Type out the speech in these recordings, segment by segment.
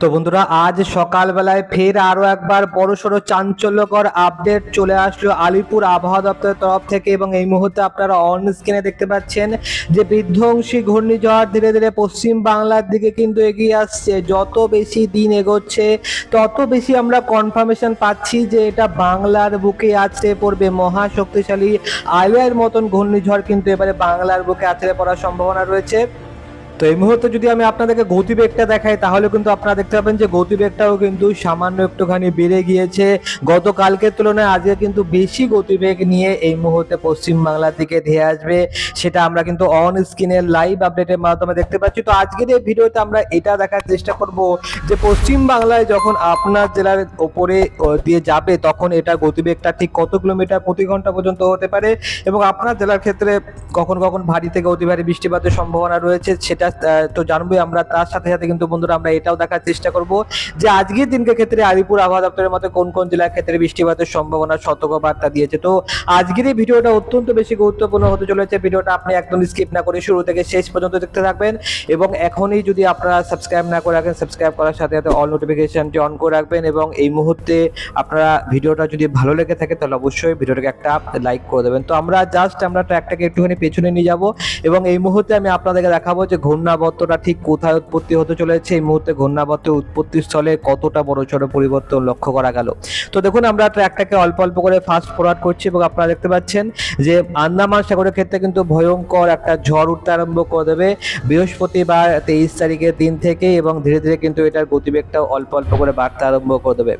তো বন্ধুরা, আজ সকালবেলায় ফের আরও একবার বড়সড় চাঞ্চল্যকর আপডেট চলে আসলো আলিপুর আবহাওয়া দপ্তরের তরফ থেকে এবং এই মুহূর্তে আপনারা অন স্ক্রিনে দেখতে পাচ্ছেন যে বিধ্বংসী ঘূর্ণিঝড় ধীরে ধীরে পশ্চিম বাংলার দিকে কিন্তু এগিয়ে আসছে। যত বেশি দিন এগোচ্ছে, তত বেশি আমরা কনফার্মেশন পাচ্ছি যে এটা বাংলার বুকে আছড়ে পড়বে। মহা শক্তিশালী আইলার মতন ঘূর্ণিঝড় কিন্তু এবারে বাংলার বুকে আছড়ে পড়ার সম্ভাবনা রয়েছে। তো এই মুহূর্তে যদি আমি আপনাদেরকে গতিবেগটা দেখাই, তাহলে কিন্তু আপনারা দেখতে পাবেন যে গতিবেগটাও কিন্তু সামান্য একটুখানি বেড়ে গিয়েছে। গতকালকের তুলনায় আজকে কিন্তু বেশি গতিবেগ নিয়ে এই মুহূর্তে পশ্চিম বাংলার দিকে ধেয়ে আসবে। সেটা আমরা কিন্তু অন স্ক্রিনের লাইভ আপডেটের মাধ্যমে দেখতে পাচ্ছি। তো আজকের এই ভিডিওতে আমরা এটা দেখার চেষ্টা করব যে পশ্চিম বাংলায় যখন আপনার জেলার ওপরে দিয়ে যাবে, তখন এটা গতিবেগটা ঠিক কত কিলোমিটার প্রতি ঘণ্টা পর্যন্ত হতে পারে? এবং আপনার জেলার ক্ষেত্রে কখন কখন ভারী থেকে অতি ভারী বৃষ্টিপাতের সম্ভাবনা রয়েছে, সেটা আহ, তো জানবোই আমরা। তার সাথে সাথে কিন্তু বন্ধুরা আমরা এটাও দেখার চেষ্টা করব যে আজকের দিনকে ক্ষেত্রে আলিপুর আবহাওয়া দপ্তরের মতে কোন কোন জেলার ক্ষেত্রে বৃষ্টিপাতের সম্ভাবনা সতর্কবার্তা দিয়েছে। তো আজকের এই ভিডিওটা অত্যন্ত বেশি গুরুত্বপূর্ণ হতে চলেছে। ভিডিওটা আপনি একদম স্কিপ না করে শুরু থেকে শেষ পর্যন্ত দেখতে থাকবেন এবং এখনই যদি আপনারা সাবস্ক্রাইব না করে রাখেন সাবস্ক্রাইব করার সাথে সাথে অল নোটিফিকেশনটি অন করে রাখবেন এবং এই মুহূর্তে আপনারা ভিডিওটা যদি ভালো লেগে থাকে তাহলে অবশ্যই ভিডিওটাকে একটা লাইক করে দেবেন। তো আমরা জাস্ট আমরা ট্র্যাকটাকে একটুখানি পেছনে নিয়ে যাব এবং এই মুহূর্তে আমি আপনাদেরকে দেখাবো যে ঘূর্ণাবর্তটা ঠিক কোথায় উৎপত্তি হতে চলেছে? এই মুহূর্তে ঘূর্ণাবর্তের উৎপত্তির স্থলে কতটা বড় ছোট পরিবর্তন লক্ষ্য করা গেল? তো দেখুন, আমরা ট্র্যাকটাকে অল্প অল্প করে ফাস্ট ফরওয়ার্ড করছি এবং আপনারা দেখতে পাচ্ছেন যে আন্দামান সাগরের ক্ষেত্রে কিন্তু ভয়ঙ্কর একটা ঝড় উঠতে আরম্ভ করে দেবে বৃহস্পতিবার তেইশ তারিখের দিন থেকে এবং ধীরে ধীরে কিন্তু এটার গতিবেগটাও অল্প অল্প করে বাড়তে আরম্ভ করে দেবে।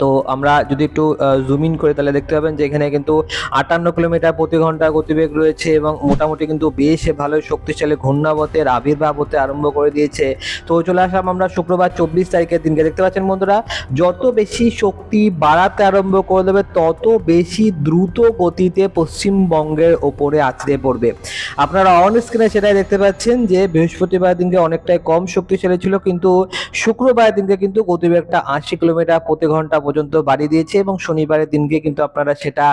তো আমরা যদি একটু জুম ইন করি তাহলে দেখতে পাবেন যে এখানে কিন্তু আটান্ন কিলোমিটার প্রতি ঘণ্টা গতিবেগ রয়েছে এবং মোটামুটি কিন্তু বেশ ভালো শক্তিশালী ঘূর্ণাবতের আবির্ভাব হতে আরম্ভ করে দিয়েছে। তো চলে আসলাম আমরা শুক্রবার চব্বিশ তারিখের দিনকে। দেখতে পাচ্ছেন বন্ধুরা, যত বেশি শক্তি বাড়াতে আরম্ভ করে দেবে, তত বেশি দ্রুত গতিতে পশ্চিমবঙ্গের ওপরে আছড়ে পড়বে। আপনারা অন স্ক্রিনে সেটাই দেখতে পাচ্ছেন যে বৃহস্পতিবার দিনকে অনেকটাই কম শক্তিশালী ছিল, কিন্তু শুক্রবার দিনকে কিন্তু গতিবেগটা আশি কিলোমিটার প্রতি ঘণ্টা পর্যন্ত বাড়িয়ে দিয়েছে এবং শনিবারের দিনকে কিন্তু আপনারা সেটা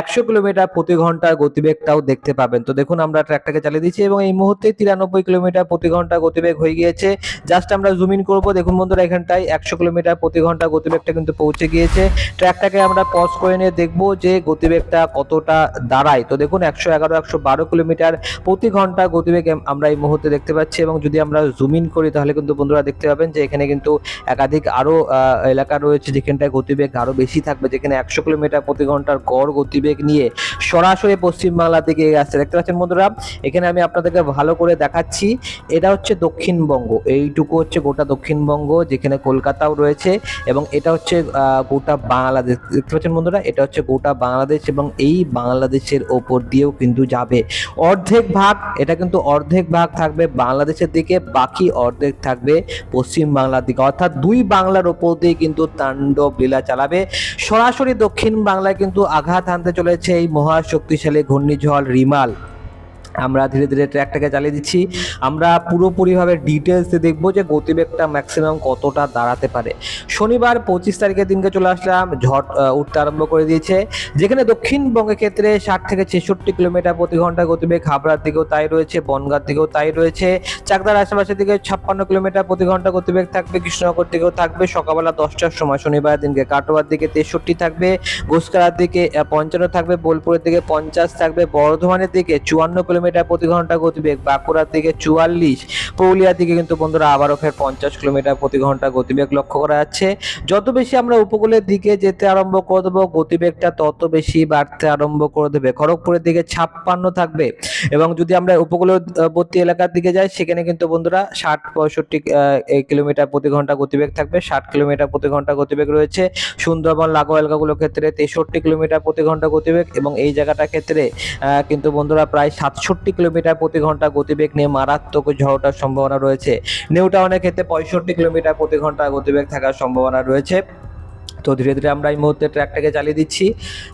একশো কিলোমিটার প্রতি ঘণ্টার গতিবেগটাও দেখতে পাবেন। তো দেখুন আমরা ট্র্যাকটাকে চালিয়ে দিচ্ছি এবং এই মুহূর্তে তিরানব্বই কিলোমিটার প্রতি ঘণ্টা গতিবেগ হয়ে গিয়েছে। জাস্ট আমরা জুম ইন করব। দেখুন বন্ধুরা এখানটায় একশো কিলোমিটার প্রতি ঘণ্টা গতিবেগটা কিন্তু পৌঁছে গিয়েছে। ট্র্যাকটাকে আমরা পজ করে নিয়ে দেখব যে গতিবেগটা কতটা দাঁড়ায়। তো দেখুন একশো এগারো একশো বারো কিলোমিটার প্রতি ঘণ্টা গতিবেগ আমরা এই মুহূর্তে দেখতে পাচ্ছি এবং যদি আমরা জুম ইন করি তাহলে কিন্তু বন্ধুরা দেখতে পাবেন যে এখানে কিন্তু একাধিক আরও আহ, এলাকা রয়েছে যেখানটায় গতিবেগ আরও বেশি থাকবে, যেখানে একশো কিলোমিটার প্রতি ঘণ্টার গড় গতিবেগ নিয়ে সরাসরি পশ্চিমবাংলার দিকে এগিয়ে আসছে। দেখতে পাচ্ছেন বন্ধুরা, এখানে আমি আপনাদেরকে ভালো করে দেখাচ্ছি। এটা হচ্ছে দক্ষিণবঙ্গ, এইটুকু হচ্ছে গোটা দক্ষিণবঙ্গ, যেখানে কলকাতাও রয়েছে এবং এটা হচ্ছে গোটা বাংলাদেশ। দেখতে পাচ্ছেন বন্ধুরা, এটা হচ্ছে গোটা বাংলাদেশ এবং এই বাংলাদেশের ওপর দিয়েও কিন্তু যাবে। অর্ধেক ভাগ, এটা কিন্তু অর্ধেক ভাগ থাকবে বাংলাদেশের দিকে, বাকি অর্ধেক থাকবে পশ্চিম বাংলার দিকে। অর্থাৎ দুই বাংলার ওপর দিয়ে কিন্তু তাণ্ডব লীলা চালাবে। সরাসরি দক্ষিণ বাংলায় কিন্তু আঘাত আনতে চলেছে এই মহা শক্তিশালী ঘূর্ণিঝড় রিমাল। আমরা ধীরে ধীরে ট্র্যাকটাকে চালিয়ে দিচ্ছি। আমরা পুরোপুরিভাবে ডিটেলসে দেখব যে গতিবেগটা ম্যাক্সিমাম কতটা দাঁড়াতে পারে। শনিবার পঁচিশ তারিখের দিনকে চলে আসলাম, ঝড় উঠতে আরম্ভ করে দিয়েছে। যেখানে দক্ষিণবঙ্গের ক্ষেত্রে ষাট থেকে ছেষট্টি কিলোমিটার প্রতি ঘণ্টা গতিবেগ, হাবড়ার দিকেও তাই রয়েছে, বনগাঁর দিকেও তাই রয়েছে। চাকদার আশেপাশের দিকে ছাপ্পান্ন কিলোমিটার প্রতি ঘণ্টা গতিবেগ থাকবে, কৃষ্ণনগর দিকেও থাকবে, সকালবেলা দশটার সময় শনিবার দিনকে কাটোয়ার দিকে তেষট্টি থাকবে, ঘোষকারার দিকে পঞ্চান্ন থাকবে, বোলপুরের দিকে পঞ্চাশ থাকবে, বর্ধমানের দিকে চুয়ান্ন কিলোমিটার প্রতি ঘণ্টা গতিবেগ। বাঁকুড়ার দিকে চুয়াল্লিশ, পুরুলিয়ার দিকে কিন্তু বন্ধুরা আবারও ফের পঞ্চাশ কিলোমিটার প্রতি ঘণ্টা গতিবেগ লক্ষ্য করা যাচ্ছে। যত বেশি আমরা উপকূলের দিকে যেতে আরম্ভ করে দেবো, গতিবেগটা তত বেশি বাড়তে আরম্ভ করে দেবে। খড়গপুরের দিকে ছাপ্পান্ন থাকবে এবং যদি আমরা উপকূলবর্তী এলাকার দিকে যাই, সেখানে কিন্তু বন্ধুরা ষাট, পঁয়ষট্টি কিলোমিটার প্রতি ঘণ্টা গতিবেগ থাকবে। ষাট কিলোমিটার প্রতি ঘণ্টা গতিবেগ রয়েছে। সুন্দরবন, লাগোয়া এলাকাগুলোর ক্ষেত্রে তেষট্টি কিলোমিটার প্রতি ঘণ্টা গতিবেগ এবং এই জায়গাটার ক্ষেত্রে কিন্তু বন্ধুরা প্রায় সাতষট্টি কিলোমিটার প্রতি ঘণ্টা গতিবেগ নিয়ে মারাত্মক ঝড়টার সম্ভাবনা রয়েছে। নিউ টাউনের ক্ষেত্রে পঁয়ষট্টি কিলোমিটার প্রতি ঘণ্টা গতিবেগ থাকার সম্ভাবনা রয়েছে। তো ধীরে ধীরে আমরা এই মুহূর্তে ট্র্যাকটাকে চালিয়ে দিচ্ছি।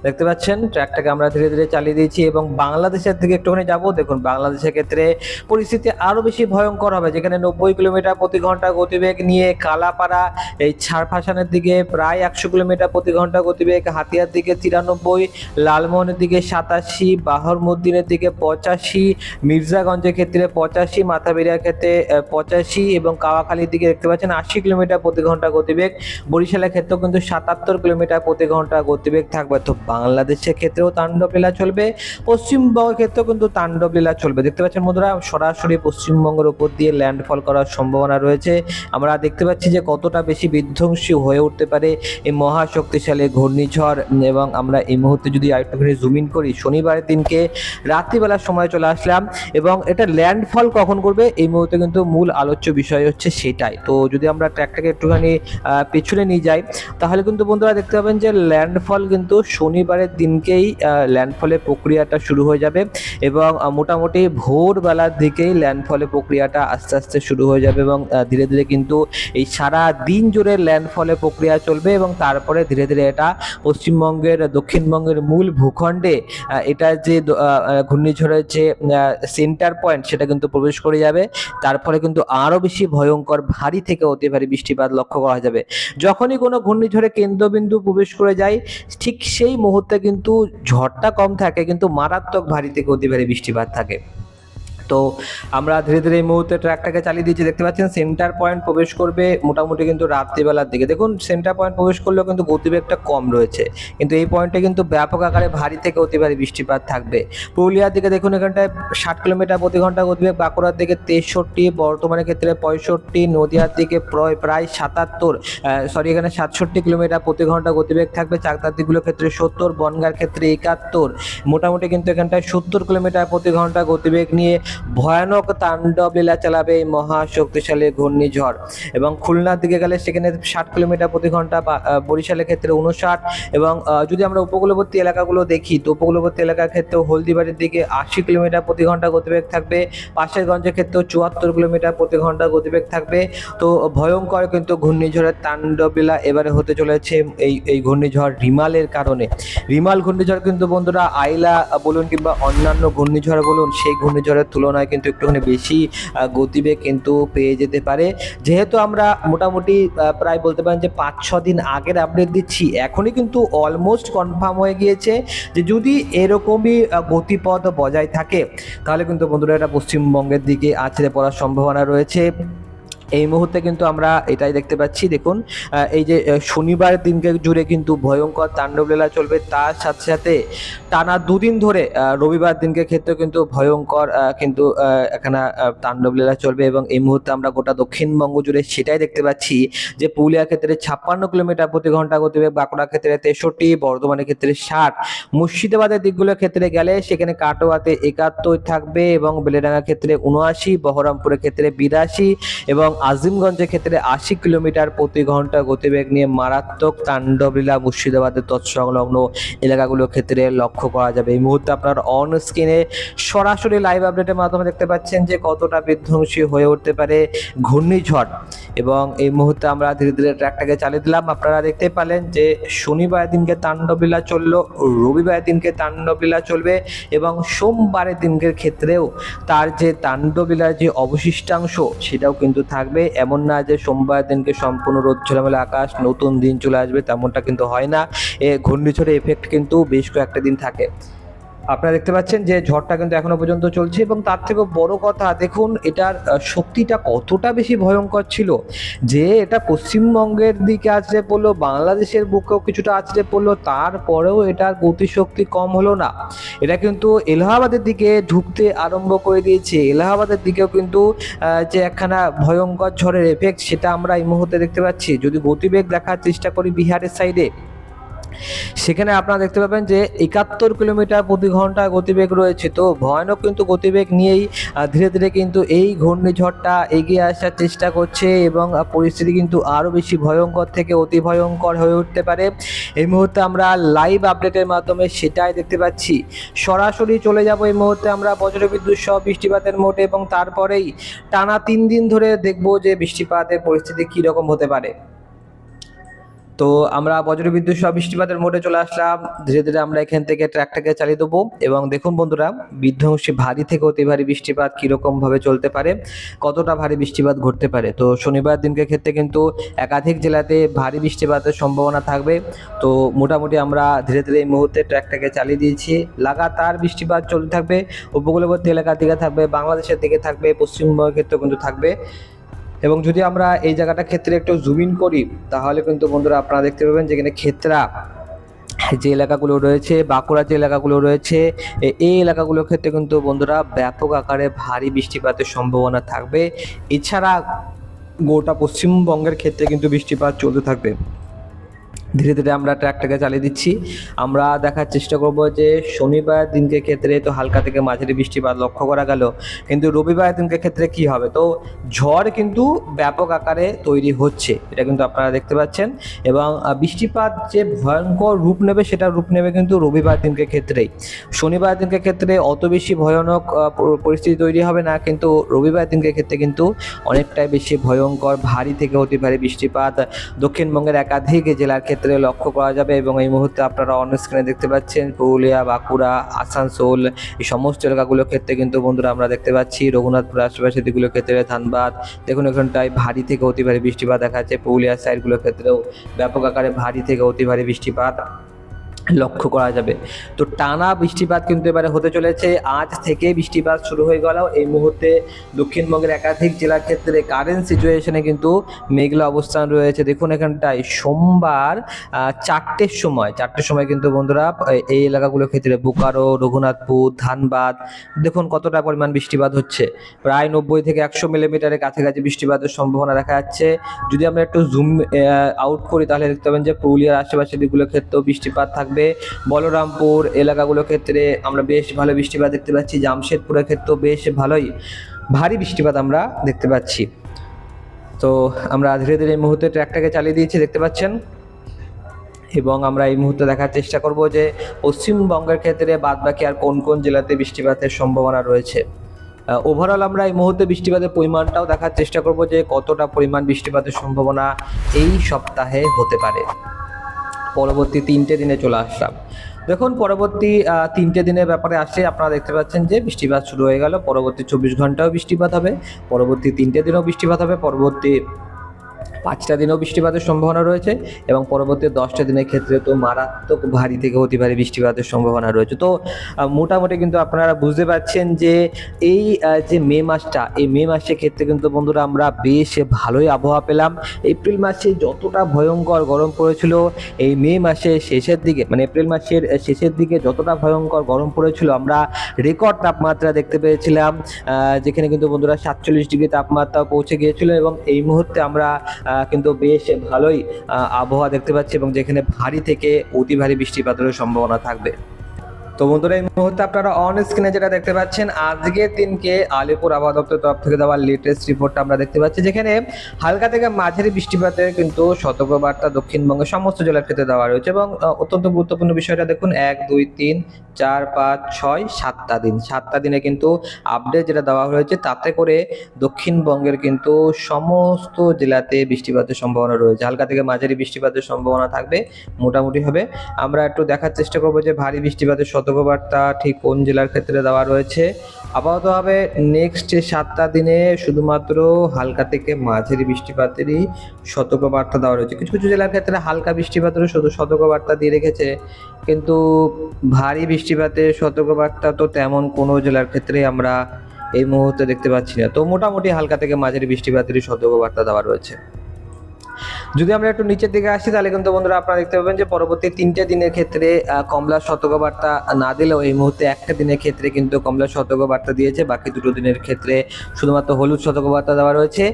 দেখতে পাচ্ছেন, ট্র্যাকটাকে আমরা ধীরে ধীরে চালিয়ে দিচ্ছি এবং বাংলাদেশের দিকে একটুখানি যাব। দেখুন, বাংলাদেশের ক্ষেত্রে পরিস্থিতি আরও বেশি ভয়ঙ্কর হবে, যেখানে নব্বই কিলোমিটার প্রতি ঘণ্টা গতিবেগ নিয়ে কালাপাড়া, এই ছাড়ফাসানের দিকে প্রায় একশো কিলোমিটার প্রতি ঘণ্টা গতিবেগ, হাতিয়ার দিকে তিরানব্বই, লালমোহনের দিকে সাতাশি, বাহরমুদ্দিনের দিকে পঁচাশি, মির্জাগঞ্জের ক্ষেত্রে পঁচাশি মাথাবেরিয়ার ক্ষেত্রে পঁচাশি এবং কাওয়াখালীর দিকে দেখতে পাচ্ছেন আশি কিলোমিটার প্রতি ঘণ্টা গতিবেগ। বরিশালের ক্ষেত্রেও কিন্তু সাতাত্তর কিলোমিটার প্রতি ঘণ্টা গতিবেগ থাকবে। তো বাংলাদেশের ক্ষেত্রেও তাণ্ডব লীলা চলবে, পশ্চিমবঙ্গের ক্ষেত্রেও কিন্তু তাণ্ডব লীলা চলবে। দেখতে পাচ্ছেন বন্ধুরা, সরাসরি পশ্চিমবঙ্গের উপর দিয়ে ল্যান্ডফল করার সম্ভাবনা রয়েছে। আমরা দেখতে পাচ্ছি যে কতটা বেশি বিধ্বংসী হয়ে উঠতে পারে এই মহা শক্তিশালী ঘূর্ণিঝড়। এবং আমরা এই মুহূর্তে যদি আরেকটুখানি জুম ইন করি, শনিবারের দিনকে রাত্রিবেলার সময় চলে আসলাম। এবং এটা ল্যান্ডফল কখন করবে? এই মুহূর্তে কিন্তু মূল আলোচ্য বিষয় হচ্ছে সেটাই। তো যদি আমরা ট্র্যাকটাকে একটুখানি পেছনে নিয়ে যাই, তাহলে কিন্তু বন্ধুরা দেখতে পাবেন যে ল্যান্ডফল কিন্তু শনিবারের দিনকেই ল্যান্ডফলের প্রক্রিয়াটা শুরু হয়ে যাবে এবং মোটামুটি ভোরবেলার দিকেই ল্যান্ডফলের প্রক্রিয়াটা আস্তে আস্তে শুরু হয়ে যাবে এবং ধীরে ধীরে কিন্তু এই সারা দিন জুড়ে ল্যান্ডফলের প্রক্রিয়া চলবে এবং তারপরে ধীরে ধীরে এটা পশ্চিমবঙ্গের, দক্ষিণবঙ্গের মূল ভূখণ্ডে এটা যে ঘূর্ণিঝড়ের যে সেন্টার পয়েন্ট সেটা কিন্তু প্রবেশ করে যাবে। তারপরে কিন্তু আরও বেশি ভয়ঙ্কর, ভারী থেকে অতি ভারী বৃষ্টিপাত লক্ষ্য করা যাবে। যখনই কোনো ঘূর্ণিঝড়ে কেন্দ্রবিন্দু প্রবেশ করে যায়, ঠিক সেই মুহূর্তে কিন্তু ঝড়টা কম থাকে, কিন্তু মারাত্মক ভারী থেকে অতি ভারী বৃষ্টিপাত থাকে। তো আমরা ধীরে ধীরে এই মুহূর্তে ট্র্যাকটাকে চালিয়ে দিচ্ছি দেখতে পাচ্ছেন সেন্টার পয়েন্ট প্রবেশ করবে মোটামুটি কিন্তু রাত্রিবেলার দিকে। দেখুন সেন্টার পয়েন্ট প্রবেশ করলেও কিন্তু গতিবেগটা কম রয়েছে। কিন্তু এই পয়েন্টে কিন্তু ব্যাপক আকারে ভারী থেকে অতি ভারী বৃষ্টিপাত থাকবে। পুরুলিয়ার দিকে দেখুন, এখানটায় ষাট কিলোমিটার প্রতি ঘণ্টা গতিবেগ। বাঁকুড়ার দিকে তেষট্টি বর্তমানের ক্ষেত্রে পঁয়ষট্টি, নদিয়ার দিকে প্রায় প্রায় সাতাত্তর সরি এখানে সাতষট্টি কিলোমিটার প্রতি ঘণ্টা গতিবেগ থাকবে। চাকদার দিকগুলোর ক্ষেত্রে সত্তর, বনগার ক্ষেত্রে একাত্তর, মোটামুটি কিন্তু এখানটায় সত্তর কিলোমিটার প্রতি ঘণ্টা গতিবেগ নিয়ে ভয়ানক তাণ্ডব লীলা চালাবে এই মহা শক্তিশালী ঘূর্ণিঝড়। এবং খুলনার দিকে গেলে সেখানে ষাট কিলোমিটার প্রতি ঘণ্টা বরিশালের ক্ষেত্রে উনষাট এবং যদি আমরা উপকূলবর্তী এলাকাগুলো দেখি, তো উপকূলবর্তী এলাকার ক্ষেত্রেও হলদিবাড়ির দিকে আশি কিলোমিটার প্রতি ঘণ্টা গতিবেগ থাকবে, পাশেরগঞ্জের ক্ষেত্রেও চুয়াত্তর কিলোমিটার প্রতি ঘণ্টা গতিবেগ থাকবে। তো ভয়ঙ্কর কিন্তু ঘূর্ণিঝড়ের তাণ্ডব লীলা এবারে হতে চলেছে এই এই ঘূর্ণিঝড় রিমালের কারণে। রিমাল ঘূর্ণিঝড় কিন্তু বন্ধুরা আইলা বলুন কিংবা অন্যান্য ঘূর্ণিঝড় বলুন, সেই ঘূর্ণিঝড়ের কিন্তু একটুখানি বেশি গতিবেগ কিন্তু পেয়ে যেতে পারে। যেহেতু আমরা মোটামুটি প্রায় বলতে পারেন যে পাঁচ, ছ দিন আগের আপডেট দিচ্ছি, এখনই কিন্তু অলমোস্ট কনফার্ম হয়ে গিয়েছে যে যদি এরকমই গতিপথ বজায় থাকে, তাহলে কিন্তু বন্ধুরা এটা পশ্চিমবঙ্গের দিকে আছড়ে পড়ার সম্ভাবনা রয়েছে। এই মুহূর্তে কিন্তু আমরা এটাই দেখতে পাচ্ছি। দেখুন এই যে শনিবার দিনকে জুড়ে কিন্তু ভয়ঙ্কর তাণ্ডবলীলা চলবে। তার সাথে সাথে টানা দুদিন ধরে রবিবার দিনকে ক্ষেত্রে কিন্তু ভয়ঙ্কর কিন্তু এখানে আহ, তাণ্ডবলীলা চলবে এবং এই মুহূর্তে আমরা গোটা দক্ষিণবঙ্গ জুড়ে সেটাই দেখতে পাচ্ছি যে পুরুলিয়া ক্ষেত্রে ছাপ্পান্ন কিলোমিটার প্রতি ঘণ্টা গতিবেগ বাঁকুড়া ক্ষেত্রে তেষট্টি বর্ধমানের ক্ষেত্রে ষাট মুর্শিদাবাদের দিকগুলোর ক্ষেত্রে গেলে সেখানে কাটোয়াতে একাত্তর থাকবে এবং বেলেডাঙ্গা ক্ষেত্রে উনআশি বহরমপুরের ক্ষেত্রে বিরাশি এবং আজিমগঞ্জের ক্ষেত্রে আশি কিলোমিটার প্রতি ঘণ্টা গতিবেগ নিয়ে মারাত্মক তাণ্ডবলীলা মুর্শিদাবাদের তৎসংলগ্ন এলাকাগুলোর ক্ষেত্রে লক্ষ্য করা যাবে। এই মুহূর্তে আপনার অন স্ক্রিনে সরাসরি লাইভ আপডেটের মাধ্যমে দেখতে পাচ্ছেন যে কতটা বিধ্বংসী হয়ে উঠতে পারে ঘূর্ণিঝড়। এবং এই মুহূর্তে আমরা ধীরে ধীরে ট্র্যাকটাকে চালিয়ে দিলাম। আপনারা দেখতে পেলেন যে শনিবার দিনকে তাণ্ডবলীলা চলল রবিবার দিনকে তাণ্ডবলীলা চলবে এবং সোমবারের দিনকের ক্ষেত্রেও তার যে তাণ্ডবলীলার যে অবশিষ্টাংশ সেটাও কিন্তু থাকবে। এমন না যে সোমবার দিনকে সম্পূর্ণ রোদ ঝোলামেলা আকাশ, নতুন দিন চলে আসবে তেমনটা কিন্তু হয় না। এ ঘূর্ণিঝড়ের এফেক্ট কিন্তু বেশ কয়েকটা দিন থাকে। আপনারা দেখতে পাচ্ছেন যে ঝড়টা কিন্তু এখনও পর্যন্ত চলছে এবং তার থেকেও বড় কথা, দেখুন এটার শক্তিটা কতটা বেশি ভয়ঙ্কর ছিল যে এটা পশ্চিমবঙ্গের দিকে আছড়ে পড়ল, বাংলাদেশের বুকেও কিছুটা আছড়ে পড়ল, তারপরেও এটার গতিশক্তি কম হলো না। এটা কিন্তু এলাহাবাদের দিকে ঢুকতে আরম্ভ করে দিয়েছে। এলাহাবাদের দিকেও কিন্তু যে একখানা ভয়ঙ্কর ঝড়ের এফেক্ট সেটা আমরা এই মুহূর্তে দেখতে পাচ্ছি। যদি গতিবেগ দেখার চেষ্টা করি বিহারের সাইডে সেখানে আপনারা দেখতে পাবেন যে একাত্তর কিলোমিটার প্রতি ঘণ্টা গতিবেগ রয়েছে। তো ভয়ানক কিন্তু গতিবেগ নিয়েই ধীরে ধীরে কিন্তু এই ঘূর্ণিঝড়টা এগিয়ে আসার চেষ্টা করছে এবং পরিস্থিতি কিন্তু আরও বেশি ভয়ঙ্কর থেকে অতি ভয়ঙ্কর হয়ে উঠতে পারে। এই মুহূর্তে আমরা লাইভ আপডেটের মাধ্যমে সেটাই দেখতে পাচ্ছি। সরাসরি চলে যাব এই মুহূর্তে আমরা বজ্রবিদ্যুৎ সহ বৃষ্টিপাতের মোটে এবং তারপরেই টানা তিন দিন ধরে দেখব যে বৃষ্টিপাতের পরিস্থিতি কী রকম হতে পারে। তো আমরা বজ্রবিদ্যুৎ সহ বৃষ্টিপাতের মোড়ে চলে আসলাম। ধীরে ধীরে আমরা এখান থেকে ট্র্যাকটাকে চালিয়ে দেবো। এবং দেখুন বন্ধুরা, বিধ্বংসী, ভারী থেকে অতি ভারী বৃষ্টিপাত কীরকমভাবে চলতে পারে, কতটা ভারী বৃষ্টিপাত ঘটতে পারে। তো শনিবার দিনকে ক্ষেত্রে কিন্তু একাধিক জেলাতে ভারী বৃষ্টিপাতের সম্ভাবনা থাকবে। তো মোটামুটি আমরা ধীরে ধীরে এই মুহূর্তে ট্র্যাকটাকে চালিয়ে দিয়েছি। লাগাতার বৃষ্টিপাত চলতে থাকবে, উপকূলবর্তী এলাকার দিকে থাকবে, বাংলাদেশের দিকে থাকবে, পশ্চিমবঙ্গের ক্ষেত্রেও কিন্তু থাকবে। এবং যদি আমরা এই জায়গাটা ক্ষেত্রে একটু জুম ইন করি, তাহলে কিন্তু বন্ধুরা আপনারা দেখতে পাবেন যেখানে ক্ষেত্রা যে এলাকাগুলো রয়েছে, বাঁকুড়া যে এলাকাগুলো রয়েছে এই এলাকাগুলোর ক্ষেত্রে কিন্তু বন্ধুরা ব্যাপক আকারে ভারী বৃষ্টিপাতের সম্ভাবনা থাকবে। এছাড়া গোটা পশ্চিমবঙ্গের ক্ষেত্রে কিন্তু বৃষ্টিপাত চলতে থাকবে। ধীরে ধীরে আমরা ট্র্যাকটাকে চালিয়ে দিচ্ছি। আমরা দেখার চেষ্টা করব যে শনিবার দিনকে ক্ষেত্রে তো হালকা থেকে মাঝারি বৃষ্টিপাত লক্ষ্য করা গেল। কিন্তু রবিবার দিনকে ক্ষেত্রে কি হবে? তো ঝড় কিন্তু ব্যাপক আকারে তৈরি হচ্ছে, এটা কিন্তু আপনারা দেখতে পাচ্ছেন। এবং বৃষ্টিপাত যে ভয়ঙ্কর রূপ নেবে সেটা রূপ নেবে কিন্তু রবিবার দিনকে ক্ষেত্রেই। শনিবার দিনকে ক্ষেত্রে অত বেশি ভয়ানক পরিস্থিতি তৈরি হবে না, কিন্তু রবিবার দিনকে ক্ষেত্রে কিন্তু অনেকটাই বেশি ভয়ঙ্কর, ভারী থেকে অতি ভারী বৃষ্টিপাত দক্ষিণবঙ্গের একাধিক জেলার ক্ষেত্রে লক্ষ্য করা যাবে এবং এই মুহূর্তে আপনারা অন স্ক্রিনে দেখতে পাচ্ছেন পুরুলিয়া, বাঁকুড়া, আসানসোল, এই সমস্ত এলাকাগুলোর ক্ষেত্রে কিন্তু বন্ধুরা আমরা দেখতে পাচ্ছি রঘুনাথপুর আশেপাশে দিকগুলোর ক্ষেত্রে ধানবাদ। দেখুন এখানটায় ভারী থেকে অতি ভারী বৃষ্টিপাত দেখা যাচ্ছে। পুরুলিয়ার সাইডগুলোর ক্ষেত্রেও ব্যাপক আকারে ভারী থেকে অতি ভারী বৃষ্টিপাত। লক্ষ্য করা যাবে। তো টানা বৃষ্টিপাত কিন্তু এবারে হতে চলেছে। আজ থেকে বৃষ্টিপাত শুরু হয়ে গেল এই মুহূর্তে দক্ষিণবঙ্গের একাধিক জেলার ক্ষেত্রে কারেন্ট সিচুয়েশনে কিন্তু মেঘলা অবস্থান রয়েছে। দেখুন এখানটায় সোমবার চারটের সময় চারটের সময় কিন্তু বন্ধুরা, এই- এলাকাগুলোর ক্ষেত্রে বোকারো, রঘুনাথপুর, ধানবাদ, দেখুন কতটা পরিমাণ বৃষ্টিপাত হচ্ছে। প্রায় নব্বই থেকে একশো মিলিমিটারের কাছাকাছি বৃষ্টিপাতের সম্ভাবনা দেখা যাচ্ছে। যদি আমরা একটু জুম আউট করি তাহলে দেখতে পাবেন যে পুরুলিয়ার আশেপাশের দিকগুলোর ক্ষেত্রেও বৃষ্টিপাত থাকবে। বলরামপুর এলাকাগুলোর ক্ষেত্রে আমরা বেশ ভালো বৃষ্টিপাত দেখতে পাচ্ছি। জামশেদপুরের ক্ষেত্রেও বেশ ভালোই ভারী বৃষ্টিপাত আমরা দেখতে পাচ্ছি। তো আমরা ধীরে ধীরে এই মুহূর্তে ট্র্যাকটাকে চালিয়ে দিয়েছি, দেখতে পাচ্ছেন? এবং আমরা এই মুহূর্তে দেখার চেষ্টা করব যে পশ্চিমবঙ্গের ক্ষেত্রে বাদবাকি আর কোন কোন জেলাতে বৃষ্টিপাতের সম্ভাবনা রয়েছে। ওভারঅল আমরা এই মুহূর্তে বৃষ্টিপাতের পরিমাণটাও দেখার চেষ্টা করব যে কতটা পরিমাণ বৃষ্টিপাতের সম্ভাবনা এই সপ্তাহে হতে পারে। পরবর্তী তিনটে দিনে চলে আসলাম। দেখুন, পরবর্তী তিনটে দিনের ব্যাপারে আসে আপনারা দেখতে পাচ্ছেন যে বৃষ্টিপাত শুরু হয়ে গেল। পরবর্তী চব্বিশ ঘন্টাও বৃষ্টিপাত হবে, পরবর্তী তিনটে দিনেও বৃষ্টিপাত হবে, পরবর্তী পাঁচটা দিনেও বৃষ্টিপাতের সম্ভাবনা রয়েছে এবং পরবর্তী দশটা দিনের ক্ষেত্রে তো মারাত্মক ভারী থেকে অতি ভারী বৃষ্টিপাতের সম্ভাবনা রয়েছে। তো মোটামুটি কিন্তু আপনারা বুঝতে পারছেন যে এই যে মে মাসটা, এই মে মাসের ক্ষেত্রে কিন্তু বন্ধুরা আমরা বেশ ভালোই আবহাওয়া পেলাম। এপ্রিল মাসে যতটা ভয়ঙ্কর গরম পড়েছিল, এই মে মাসের শেষের দিকে মানে এপ্রিল মাসের শেষের দিকে যতটা ভয়ঙ্কর গরম পড়েছিল, আমরা রেকর্ড তাপমাত্রা দেখতে পেয়েছিলাম যেখানে কিন্তু বন্ধুরা সাতচল্লিশ ডিগ্রি তাপমাত্রা পৌঁছে গিয়েছিল এবং এই মুহূর্তে আমরা কিন্তু বেশ ভালোই আবহাওয়া দেখতে পাচ্ছি এবং যেখানে ভারী থেকে অতি ভারী বৃষ্টিপাতের সম্ভাবনা থাকবে। তো বন্ধুরা, এই মুহূর্তে আপনারা অন স্ক্রিনে যেটা দেখতে পাচ্ছেন, আজকের দিনকে আলিপুর আবহাওয়া দপ্তর তরফ থেকে দেওয়া লেটেস্ট রিপোর্টটা আমরা দেখতে পাচ্ছি, যেখানে হালকা থেকে মাঝারি বৃষ্টিপাতের কিন্তু সতর্কবার্তা দক্ষিণবঙ্গের সমস্ত জেলার ক্ষেত্রে দেওয়া রয়েছে এবং অত্যন্ত গুরুত্বপূর্ণ বিষয়টা দেখুন, এক, দুই, তিন, চার, পাঁচ, ছয়, সাতটা দিন। সাতটা দিনে কিন্তু আপডেট যেটা দেওয়া হয়েছে তাতে করে দক্ষিণবঙ্গের কিন্তু সমস্ত জেলাতে বৃষ্টিপাতের সম্ভাবনা রয়েছে। হালকা থেকে মাঝারি বৃষ্টিপাতের সম্ভাবনা থাকবে, মোটামুটি হবে। আমরা একটু দেখার চেষ্টা করব যে ভারী বৃষ্টিপাতের সতর্কবার্তা ঠিক কোন জেলার ক্ষেত্রে দেওয়া রয়েছে। আপাততভাবে নেক্সট সাতটা দিনে শুধুমাত্র হালকা থেকে মাঝারি বৃষ্টিপাতেরই সতর্কবার্তা দেওয়া রয়েছে। কিছু কিছু জেলার ক্ষেত্রে হালকা বৃষ্টিপাতেরও শুধু সতর্কবার্তা দিয়ে রেখেছে। কিন্তু ভারী বৃষ্টিপাতের সতর্কবার্তা তো তেমন কোনো জেলার ক্ষেত্রে আমরা এই মুহূর্তে দেখতে পাচ্ছি না। তো মোটামুটি হালকা থেকে মাঝারি বৃষ্টিপাতেরই সতর্কবার্তা দেওয়া রয়েছে। যদি আমরা একটু নিচের দিকে আসি, তাহলে কিন্তু বন্ধুরা আপনারা দেখতে পাবেন যে পরবর্তী তিনটে দিনের ক্ষেত্রে কমলা কমলার সতর্কবার্তা না দিলেও এই মুহূর্তে একটা দিনের ক্ষেত্রে কিন্তু কমলার সতর্কবার্তা দিয়েছে। বাকি দুটো দিনের ক্ষেত্রে শুধুমাত্র হলুদ সতর্কবার্তা দেওয়া রয়েছে।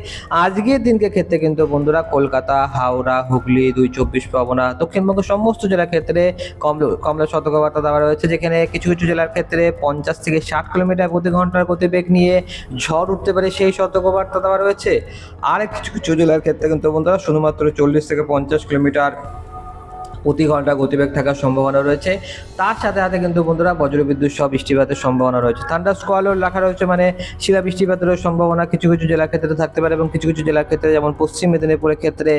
আজকের দিনকে ক্ষেত্রে কিন্তু বন্ধুরা কলকাতা, হাওড়া, হুগলি, দুই চব্বিশ পরগনা দক্ষিণবঙ্গের সমস্ত জেলার ক্ষেত্রে কমলা কমলার সতর্কবার্তা দেওয়া রয়েছে। যেখানে কিছু কিছু জেলার ক্ষেত্রে পঞ্চাশ থেকে ষাট কিলোমিটার প্রতি ঘণ্টার গতিবেগ নিয়ে ঝড় উঠতে পারে সেই সতর্কবার্তা দেওয়া রয়েছে। আর কিছু কিছু জেলার ক্ষেত্রে কিন্তু বন্ধুরা শুধুমাত্র চল্লিশ থেকে পঞ্চাশ কিলোমিটার প্রতি ঘণ্টা গতিবেগ থাকার সম্ভাবনা রয়েছে। তার সাথে সাথে কিন্তু বন্ধুরা বজ্রবিদ্যুৎ সহ বৃষ্টিপাতের সম্ভাবনা রয়েছে। থান্ডার স্কোয়ালও লেখা রয়েছে মানে শিলা বৃষ্টিপাতেরও সম্ভাবনা কিছু কিছু জেলার ক্ষেত্রে থাকতে পারে এবং কিছু কিছু জেলার ক্ষেত্রে যেমন পশ্চিম মেদিনীপুরের ক্ষেত্রে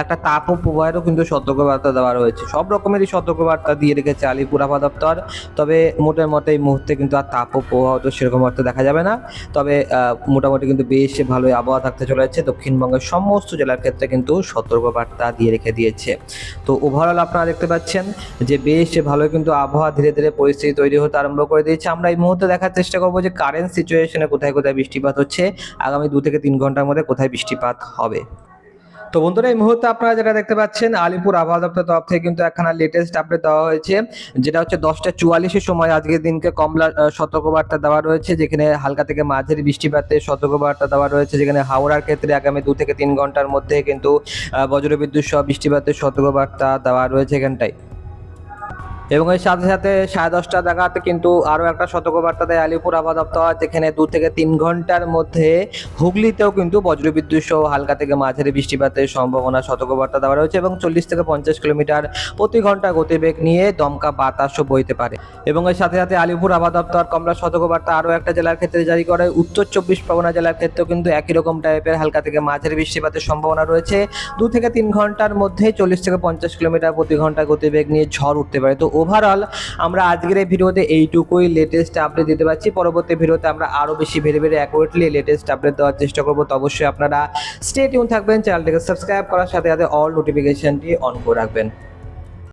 একটা তাপ প্রবাহেরও কিন্তু সতর্কবার্তা দেওয়া রয়েছে। সব রকমেরই সতর্কবার্তা দিয়ে রেখেছে আলিপুর আবহাওয়া দপ্তর। তবে মোটের মতো এই মুহূর্তে কিন্তু আর তাপ প্রবাহ তো সেরকম অর্থে দেখা যাবে না। তবে মোটামুটি কিন্তু বেশ ভালোই আবহাওয়া থাকতে চলেছে। দক্ষিণবঙ্গের সমস্ত জেলার ক্ষেত্রে কিন্তু সতর্কবার্তা দিয়ে রেখে দিয়েছে। তো ওভারঅল আপনারা দেখতে পাচ্ছেন যে বেশ ভালো কিন্তু আবহাওয়া ধীরে ধীরে পরিস্থিতি তৈরি হতে আরম্ভ করে দিয়েছে। আমরা এই মুহূর্তে দেখার চেষ্টা করব যে কারেন্ট সিচুয়েশনে কোথায় কোথায় বৃষ্টিপাত হচ্ছে। আগামী দু থেকে তিন ঘণ্টার মধ্যে কোথায় বৃষ্টিপাত হবে। তো বন্ধুরা, এই মুহূর্তে আপনারা যেটা দেখতে পাচ্ছেন, আলিপুর আবহাওয়া দপ্তর তরফ থেকে কিন্তু একখানা লেটেস্ট আপডেট দেওয়া হয়েছে, যেটা হচ্ছে দশটা চুয়াল্লিশের সময় আজকের দিনকে কমলা সতর্কবার্তা দেওয়া রয়েছে, যেখানে হালকা থেকে মাঝের বৃষ্টিপাতের সতর্কবার্তা দেওয়া রয়েছে, যেখানে হাওড়ার ক্ষেত্রে আগামী দু থেকে তিন ঘণ্টার মধ্যে কিন্তু বজ্রবিদ্যুৎ সহ বৃষ্টিপাতের সতর্কবার্তা দেওয়া রয়েছে এখানটায়। এবং এর সাথে সাথে সাড়ে দশটা দেখাতে কিন্তু আরও একটা সতর্কবার্তা দেয় আলিপুর আবহাওয়া দপ্তর যেখানে দু থেকে তিন ঘণ্টার মধ্যে হুগলিতেও কিন্তু বজ্রবিদ্যুৎ সহ হালকা থেকে মাঝারি বৃষ্টিপাতের সম্ভাবনা সতর্কবার্তা দেওয়া রয়েছে এবং চল্লিশ থেকে পঞ্চাশ কিলোমিটার প্রতি ঘণ্টা গতিবেগ নিয়ে দমকা বাতাসও বইতে পারে। এবং এর সাথে সাথে আলিপুর আবহাওয়া দপ্তর, কমলা সতর্কবার্তা আরও একটা জেলার ক্ষেত্রে জারি করে। উত্তর চব্বিশ পরগনা জেলার ক্ষেত্রেও কিন্তু একই রকম টাইপের হালকা থেকে মাঝারি বৃষ্টিপাতের সম্ভাবনা রয়েছে। দু থেকে তিন ঘণ্টার মধ্যে চল্লিশ থেকে পঞ্চাশ কিলোমিটার প্রতি ঘণ্টা গতিবেগ নিয়ে ঝড় উঠতে পারে। তো ওভারঅল আমরা আজকের এই ভিডিওতে এইটুকুই লেটেস্ট আপডেট দিতে পারছি। পরবর্তী ভিডিওতে আমরা আরও বেশি very very accurately latest update দেওয়ার চেষ্টা করব। তো অবশ্যই আপনারা স্টে টিউন থাকবেন চ্যানেলটিকে সাবস্ক্রাইব করার সাথে সাথে অল নোটিফিকেশনটি অন করে রাখবেন।